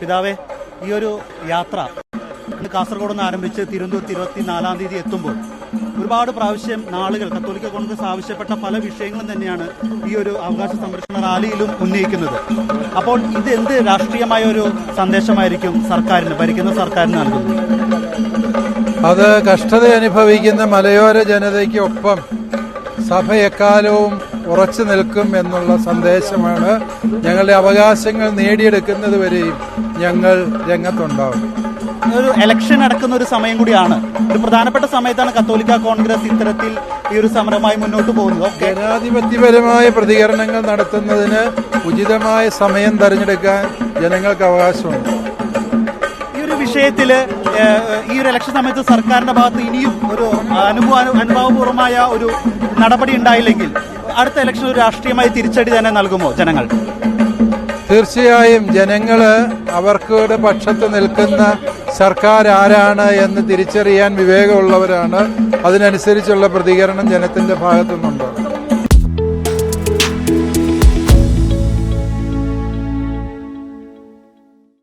പിതാവേ ഈ ഒരു യാത്ര കാസർഗോഡ് നിന്ന് ആരംഭിച്ച് തിരുവനന്തപുരത്ത് ഇരുപത്തിനാലാം തീയതി എത്തുമ്പോൾ ഒരുപാട് പ്രാവശ്യം നാളുകൾ കത്തോലിക്ക കോൺഗ്രസ് ആവശ്യപ്പെട്ട പല വിഷയങ്ങളും തന്നെയാണ് ഈ ഒരു അവകാശ സംരക്ഷണ റാലിയിലും ഉന്നയിക്കുന്നത്. അപ്പോൾ ഇത് എന്ത് രാഷ്ട്രീയമായ ഒരു സന്ദേശമായിരിക്കും സർക്കാരിന് ഭരിക്കുന്ന സർക്കാരിന് നൽകുന്നത്? അത് കഷ്ടത അനുഭവിക്കുന്ന മലയോര ജനതയ്ക്കൊപ്പം സഭ എക്കാലവും ഉറച്ചു നിൽക്കും എന്നുള്ള സന്ദേശമാണ് ഞങ്ങളുടെ അവകാശങ്ങൾ നേടിയെടുക്കുന്നത് വരെയും ഞങ്ങൾ രംഗത്തുണ്ടാവും. ഒരു ഇലക്ഷൻ നടക്കുന്ന ഒരു സമയം കൂടിയാണ്. ഒരു പ്രധാനപ്പെട്ട സമയത്താണ് കത്തോലിക്ക കോൺഗ്രസ് ഇത്തരത്തിൽ ഈ ഒരു സമരമായി മുന്നോട്ട് പോകുന്നത്. ജനാധിപത്യപരമായ പ്രതികരണങ്ങൾ നടത്തുന്നതിന് ഉചിതമായ സമയം തെരഞ്ഞെടുക്കാൻ ജനങ്ങൾക്ക് അവകാശമുണ്ട്. ഈ ഒരു വിഷയത്തിൽ ഈ ഒരു ഇലക്ഷൻ സമയത്ത് സർക്കാരിന്റെ ഭാഗത്ത് ഇനിയും ഒരു അനുഭവ അനുഭവപൂർവമായ ഒരു നടപടി ഉണ്ടായില്ലെങ്കിൽ അടുത്ത ഇലക്ഷൻ ഒരു രാഷ്ട്രീയമായി തിരിച്ചടി തന്നെ നൽകുമോ ജനങ്ങൾ? തീർച്ചയായും ജനങ്ങൾ അവർക്ക് പക്ഷത്ത് നിൽക്കുന്ന സർക്കാർ ആരാണ് എന്ന് തിരിച്ചറിയാൻ വിവേകമുള്ളവരാണ്. അതിനനുസരിച്ചുള്ള പ്രതികരണം ജനത്തിന്റെ ഭാഗത്തുനിന്നുണ്ട്.